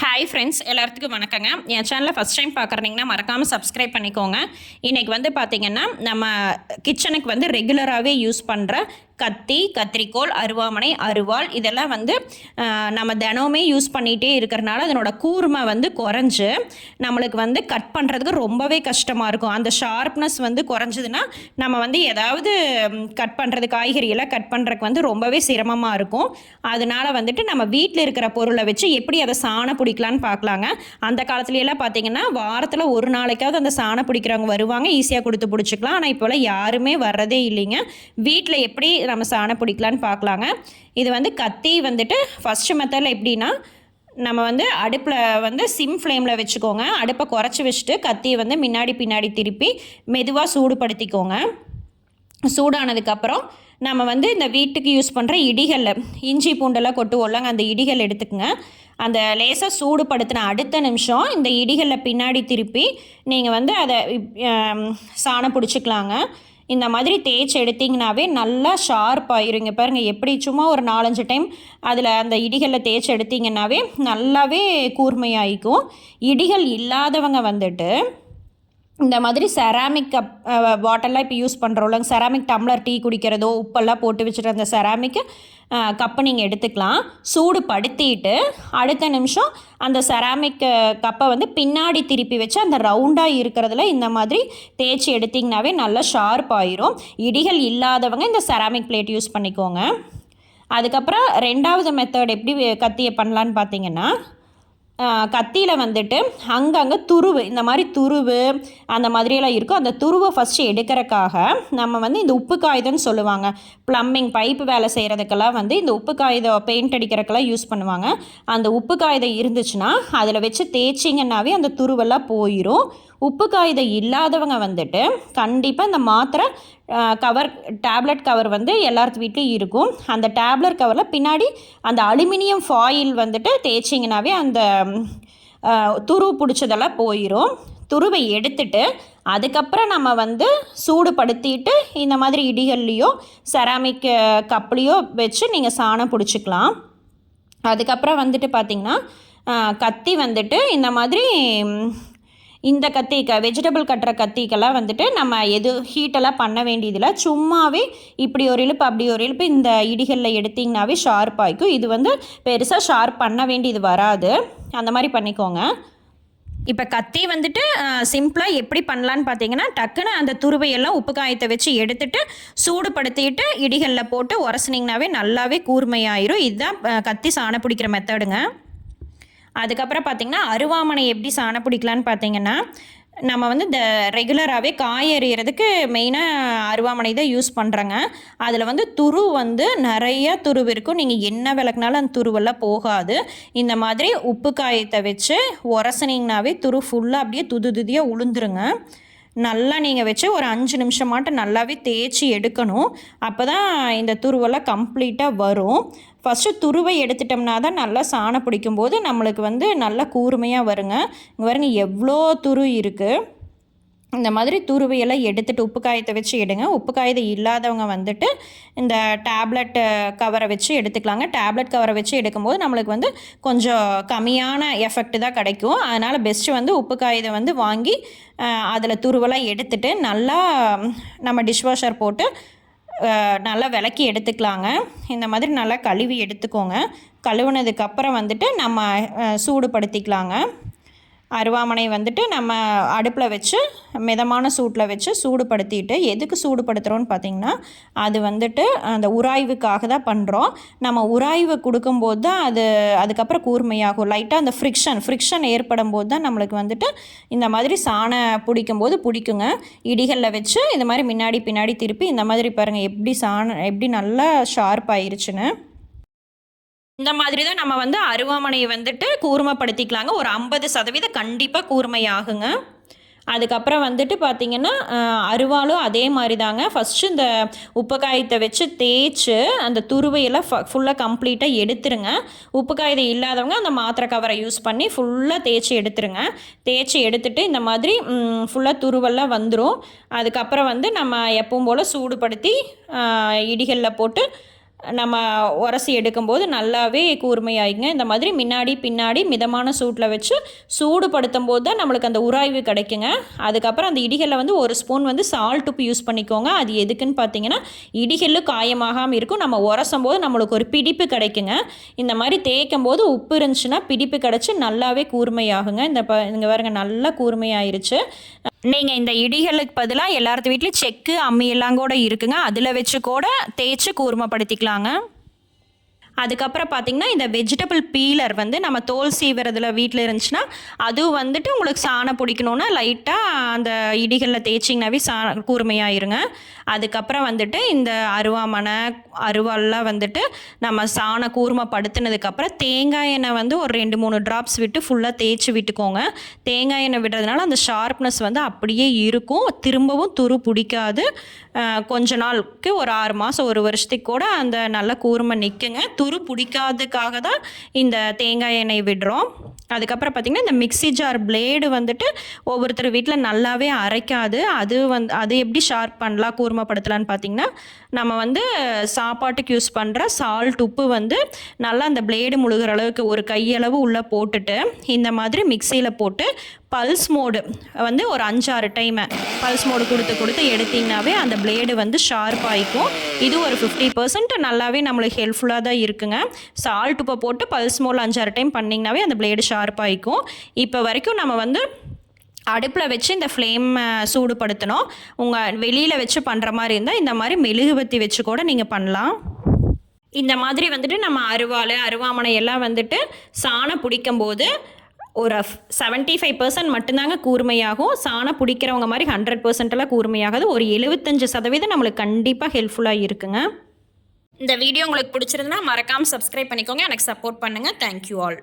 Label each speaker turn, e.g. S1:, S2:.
S1: Hi friends எல்லாத்துக்கும் வணக்கங்க. என் சேனலை ஃபஸ்ட் டைம் பார்க்குறீங்கன்னா மறக்காமல் சப்ஸ்கிரைப் பண்ணிக்கோங்க. இன்றைக்கி வந்து பார்த்திங்கன்னா நம்ம கிச்சனுக்கு வந்து ரெகுலராகவே யூஸ் பண்ணுற கத்தி கத்திரிக்கோள் அருவாமனை அருவாள் இதெல்லாம் வந்து நம்ம தினமுமே யூஸ் பண்ணிகிட்டே இருக்கிறனால அதனோட கூர்மை வந்து குறைஞ்சு நம்மளுக்கு வந்து கட் பண்ணுறதுக்கு ரொம்பவே கஷ்டமாக இருக்கும். அந்த ஷார்ப்னஸ் வந்து குறைஞ்சதுன்னா நம்ம வந்து ஏதாவது கட் பண்ணுறது காய்கறியெல்லாம் கட் பண்ணுறதுக்கு வந்து ரொம்பவே சிரமமாக இருக்கும். அதனால வந்துட்டு நம்ம வீட்டில் இருக்கிற பொருளை வச்சு எப்படி அதை சாண பிடிக்கலான்னு பார்க்கலாங்க. அந்த காலத்துலலாம் பார்த்தீங்கன்னா வாரத்தில் ஒரு நாளைக்காவது அந்த சாண பிடிக்கிறவங்க வருவாங்க. ஈஸியாக கொடுத்து பிடிச்சிக்கலாம். ஆனால் இப்போல்லாம் யாருமே வர்றதே இல்லைங்க. வீட்டில் எப்படி நம்ம சாணம் பிடிக்கலான்னு பார்க்கலாங்க. இது வந்து கத்தி வந்துட்டு ஃபஸ்ட்டு மெத்தடில் எப்படின்னா நம்ம வந்து அடுப்பில் வந்து சிம் ஃப்ளேமில் வச்சுக்கோங்க. அடுப்பை குறைச்சி வச்சுட்டு கத்தியை வந்து முன்னாடி பின்னாடி திருப்பி மெதுவாக சூடுபடுத்திக்கோங்க. சூடானதுக்கப்புறம் நம்ம வந்து இந்த வீட்டுக்கு யூஸ் பண்ணுற இடிகளில் இஞ்சி பூண்டெல்லாம் கொட்டுவோம்லங்க அந்த இடிகள் எடுத்துக்கங்க. அந்த லேசாக சூடுபடுத்தின அடுத்த நிமிஷம் இந்த இடிகளில் பின்னாடி திருப்பி நீங்கள் வந்து அதை சாணம் பிடிச்சிக்கலாங்க. இந்த மாதிரி தேய்ச்சி எடுத்தீங்கனாவே நல்லா ஷார்ப் ஆயிருங்க. பாருங்கள் எப்படி சும்மா ஒரு நாலஞ்சு டைம் அதில் அந்த இடிகளில் தேய்ச்சி எடுத்தீங்கன்னாவே நல்லாவே கூர்மையாயிக்கும். இடிகள் இல்லாதவங்க வந்துட்டு இந்த மாதிரி செராமிக் கப் பாட்டில்லாம் இப்போ யூஸ் பண்ணுறோம்ல செராமிக் டம்ளர் டீ குடிக்கிறதோ உப்பெல்லாம் போட்டு வச்சுட்டு அந்த செராமிக்கு கப்பை நீங்கள் எடுத்துக்கலாம். சூடு படுத்திட்டு அடுத்த நிமிஷம் அந்த செராமிக் கப்பை வந்து பின்னாடி திருப்பி வச்சு அந்த ரவுண்டாக இருக்கிறதுல இந்த மாதிரி தேய்ச்சி எடுத்திங்கனாவே நல்லா ஷார்ப் ஆயிரும். இடிகள் இல்லாதவங்க இந்த செராமிக் பிளேட் யூஸ் பண்ணிக்கோங்க. அதுக்கப்புறம் ரெண்டாவது மெத்தட் எப்படி கத்தியை பண்ணலான்னு பார்த்தீங்கன்னா கத்தியில் வந்துட்டு அங்கங்கே துருவு இந்த மாதிரி துருவு அந்த மாதிரியெல்லாம் இருக்கும். அந்த துருவை ஃபஸ்ட்டு எடுக்கிறக்காக நம்ம வந்து இந்த உப்பு காகிதம்னு சொல்லுவாங்க. ப்ளம்பிங் பைப்பு வேலை செய்கிறதுக்கெல்லாம் வந்து இந்த உப்பு காகிதம் பெயிண்ட் அடிக்கிறதுக்கெல்லாம் யூஸ் பண்ணுவாங்க. அந்த உப்பு காகிதம் இருந்துச்சுன்னா அதில் வச்சு தேய்ச்சிங்கன்னாவே அந்த துருவெல்லாம் போயிடும் உப்பு காகிதம் இல்லாதவங்க வந்துட்டு கண்டிப்பாக இந்த மாத்திரை கவர் டேப்லெட் கவர் வந்து எல்லாத்து வீட்லேயும் இருக்கும். அந்த டேப்லெட் கவரில் பின்னாடி அந்த அலுமினியம் ஃபாயில் வந்துட்டு தேய்ச்சிங்கனாவே அந்த துரு பிடிச்சதெல்லாம் போயிடும் துருவை எடுத்துட்டு அதுக்கப்புறம் நம்ம வந்து சூடுபடுத்திட்டு இந்த மாதிரி இடிகள்லேயோ செராமிக் கப்லேயோ வச்சு நீங்கள் சாணம் பிடிச்சிக்கலாம். அதுக்கப்புறம் வந்துட்டு பார்த்திங்கன்னா கத்தி வந்துட்டு இந்த மாதிரி இந்த கத்தி க வெஜிடபிள் கட்டுற கத்திக்கெல்லாம் வந்துட்டு நம்ம எது ஹீட்டெல்லாம் பண்ண வேண்டியதில்லை. சும்மாவே இப்படி ஒரு இழுப்பு அப்படி ஒரு இழுப்பு இந்த இடிகளில் எடுத்திங்கனாவே ஷார்ப் ஆகிக்கும் இது வந்து பெருசாக ஷார்ப் பண்ண வேண்டியது வராது. அந்த மாதிரி பண்ணிக்கோங்க. இப்போ கத்தி வந்துட்டு சிம்பிளாக எப்படி பண்ணலான்னு பார்த்தீங்கன்னா டக்குன்னு அந்த துருவையெல்லாம் உப்பு காயத்தை வச்சு எடுத்துட்டு சூடுபடுத்திட்டு இடிகளில் போட்டு உரசினிங்கனாவே நல்லாவே கூர்மையாயிரும். இதுதான் கத்தி சாண பிடிக்கிற மெத்தடுங்க அதுக்கப்புறம் பார்த்திங்கன்னா அருவாமனை எப்படி சாணம் பிடிக்கலான்னு பார்த்தீங்கன்னா நம்ம வந்து இந்த ரெகுலராகவே காய் எறிகிறதுக்கு மெயினாக அருவாமனை தான் யூஸ் பண்ணுறாங்க அதில் வந்து துரு வந்து நிறைய துருவு இருக்கும். நீங்கள் என்ன விளக்குனாலும் அந்த துருவெல்லாம் போகாது. இந்த மாதிரி உப்பு காயத்தை வச்சு உரசுனீங்கனாவே துரு ஃபுல்லாக அப்படியே துது துதியாக உளுந்துருங்க. நல்லா நீங்கள் வச்சு ஒரு அஞ்சு நிமிஷமாட்ட நல்லாவே தேய்ச்சி எடுக்கணும். அப்போ தான் இந்த துருவெல்லாம் கம்ப்ளீட்டாக வரும். ஃபஸ்ட்டு துருவை எடுத்துட்டோம்னா தான் நல்லா சாணம் பிடிக்கும்போது நம்மளுக்கு வந்து நல்லா கூர்மையாக வருங்க. இங்கே பாருங்க எவ்வளோ துரு இருக்குது இந்த மாதிரி துருவையெல்லாம் எடுத்துட்டு உப்பு காயத்தை வச்சு எடுங்க. உப்பு காயத்தை இல்லாதவங்க வந்துட்டு இந்த டேப்லெட் கவரை வச்சு எடுத்துக்கலாங்க. டேப்லெட் கவரை வச்சு எடுக்கும்போது நம்மளுக்கு வந்து கொஞ்சம் கம்மியான எஃபெக்ட் தான் கிடைக்கும். அதனால் பெஸ்ட்டு வந்து உப்பு காயத்தை வந்து வாங்கி அதில் துருவெல்லாம் எடுத்துட்டு நல்லா நம்ம டிஷ்வாஷர் போட்டு நல்லா விளக்கி எடுத்துக்கலாங்க. இந்த மாதிரி நல்லா கழுவி எடுத்துக்கோங்க. கழுவுனதுக்கப்புறம் வந்துட்டு நம்ம சூடுபடுத்திக்கலாங்க. அருவாமனை வந்துட்டு நம்ம அடுப்பில் வச்சு மிதமான சூட்டில் வச்சு சூடுபடுத்திட்டு எதுக்கு சூடுபடுத்துகிறோன்னு பார்த்தீங்கன்னா அது வந்துட்டு அந்த உராய்வுக்காக தான் பண்ணுறோம் நம்ம உராய்வு கொடுக்கும்போது தான் அது அதுக்கப்புறம் கூர்மையாகும். லைட்டாக அந்த ஃப்ரிக்ஷன் ஃப்ரிக்ஷன் ஏற்படும் போது தான் நம்மளுக்கு வந்துட்டு இந்த மாதிரி சாணை பிடிக்கும்போது பிடிக்குங்க. இடிகளில் வச்சு இந்த மாதிரி முன்னாடி பின்னாடி திருப்பி இந்த மாதிரி பாருங்கள் எப்படி சாணம் எப்படி நல்லா ஷார்ப் ஆயிருச்சுன்னு. இந்த மாதிரி தான் நம்ம வந்து அருவாமனையை வந்துட்டு கூர்மைப்படுத்திக்கலாங்க. ஒரு ஐம்பது சதவீதம் கண்டிப்பாக கூர்மையாகுங்க. அதுக்கப்புறம் வந்துட்டு பார்த்திங்கன்னா அருவாலும் அருவாளும் அதே மாதிரி தாங்க ஃபஸ்ட்டு இந்த உப்பு காயத்தை வச்சு தேய்ச்சி அந்த துருவையெல்லாம் ஃப ஃபுல்லாக கம்ப்ளீட்டாக எடுத்துருங்க. உப்பு காயத்தை இல்லாதவங்க அந்த மாத்திரை கவரை யூஸ் பண்ணி ஃபுல்லாக தேய்ச்சி எடுத்துருங்க. தேய்ச்சி எடுத்துட்டு இந்த மாதிரி ஃபுல்லாக துருவெல்லாம் வந்துடும் அதுக்கப்புறம் வந்து நம்ம எப்பவும் போல் சூடுபடுத்தி இடிகளில் போட்டு நம்ம உரசி எடுக்கும்போது நல்லாவே கூர்மையாயிங்க. இந்த மாதிரி முன்னாடி பின்னாடி மிதமான சூட்டில் வச்சு சூடுபடுத்தும் போது தான் நம்மளுக்கு அந்த உராய்வு கிடைக்குங்க. அதுக்கப்புறம் அந்த இடிகளில் வந்து ஒரு ஸ்பூன் வந்து சால்ட் உப்பு யூஸ் பண்ணிக்கோங்க. அது எதுக்குன்னு பார்த்தீங்கன்னா இடிகளும் காயமாகாமல் இருக்கும். நம்ம உரசும் போது நம்மளுக்கு ஒரு பிடிப்பு கிடைக்குங்க. இந்த மாதிரி தேய்க்கும் போது உப்பு இருந்துச்சுன்னா பிடிப்பு கிடச்சி நல்லாவே கூர்மையாகுங்க. இந்த ப இங்கே பாருங்க நல்லா கூர்மையாயிருச்சு. நீங்கள் இந்த இடிகளுக்கு பதிலாக எல்லாரத்து வீட்லேயும் செக்கு அம்மி எல்லாம் கூட இருக்குங்க. அதில் வச்சு கூட தேய்ச்சி கூர்மைப்படுத்திக்கலாங்க. அதுக்கப்புறம் பார்த்தீங்கன்னா இந்த வெஜிடபிள் பீலர் வந்து நம்ம தோல் சீவரதில் வீட்டில் இருந்துச்சுன்னா அதுவும் வந்துட்டு உங்களுக்கு சாணம் பிடிக்கணுன்னா லைட்டாக அந்த இடிகளில் தேய்ச்சிங்கனாவே சா கூர்மையாயிருங்க. அதுக்கப்புறம் வந்துட்டு இந்த அருவாமனை அருவால்லாம் வந்துட்டு நம்ம சாணம் கூர்மைப்படுத்தினதுக்கப்புறம் தேங்காய் எண்ணெய் வந்து ஒரு ரெண்டு மூணு ட்ராப்ஸ் விட்டு ஃபுல்லாக தேய்ச்சி விட்டுக்கோங்க. தேங்காய் எண்ணெய் விடுறதுனால அந்த ஷார்ப்னஸ் வந்து அப்படியே இருக்கும். திரும்பவும் துரு பிடிக்காது. கொஞ்ச நாளுக்கு ஒரு ஆறு மாதம் ஒரு வருஷத்துக்கு கூட அந்த நல்ல கூர்மை நிற்குங்க துரு பிடிக்காததுக்காக தான் இந்த தேங்காய் எண்ணெய் விடுறோம். அதுக்கப்புறம் பார்த்திங்கன்னா இந்த மிக்ஸி ஜார் பிளேடு வந்துட்டு ஒவ்வொருத்தர் வீட்டில் நல்லாவே அரைக்காது. அது வந்து அது எப்படி ஷார்ப் பண்ணலாம் கூர்மைப்படுத்தலான்னு பார்த்தீங்கன்னா நம்ம வந்து சாப்பாட்டுக்கு யூஸ் பண்ணுற சால்ட் உப்பு வந்து நல்லா அந்த பிளேடு முழுகிற அளவுக்கு ஒரு கையளவு உள்ளே போட்டுட்டு இந்த மாதிரி மிக்சியில் போட்டு பல்ஸ் மோடு வந்து ஒரு அஞ்சாறு டைமை பல்ஸ் மோடு கொடுத்து கொடுத்து எடுத்திங்கனாவே அந்த பிளேடு வந்து ஷார்ப் ஆகிக்கும் இது ஒரு ஃபிஃப்டி பர்சன்ட் நல்லாவே நம்மளுக்கு ஹெல்ப்ஃபுல்லாக தான் இருக்குங்க. சால்ட் உப்பை போட்டு பல்ஸ் மோடு அஞ்சாறு டைம் பண்ணிங்கனாவே அந்த பிளேடு ஷார்ப் ஷார்ப்பாகிக்கும் இப்போ வரைக்கும் நம்ம வந்து அடுப்பில் வச்சு இந்த ஃப்ளேம் சூடுபடுத்தணும். உங்கள் வெளியில் வச்சு பண்ணுற மாதிரி இருந்தால் இந்த மாதிரி மெழுகுபத்தி வச்சு கூட நீங்கள் பண்ணலாம். இந்த மாதிரி வந்துட்டு நம்ம அருவாள் அருவாமனை எல்லாம் வந்துட்டு சாணம் பிடிக்கும் போது ஒரு செவன்ட்டி ஃபைவ் பர்சன்ட் மட்டும்தாங்க கூர்மையாகும். சாணம் பிடிக்கிறவங்க மாதிரி ஹண்ட்ரட் பர்சன்டெல்லாம் கூர்மையாகாது. ஒரு எழுபத்தஞ்சு சதவீதம் நம்மளுக்கு கண்டிப்பாக ஹெல்ப்ஃபுல்லாக இருக்குங்க. இந்த வீடியோ உங்களுக்கு பிடிச்சிருந்தா மறக்காமல் சப்ஸ்கிரைப் பண்ணிக்கோங்க. எனக்கு சப்போர்ட் பண்ணுங்கள் தேங்க்யூ ஆல்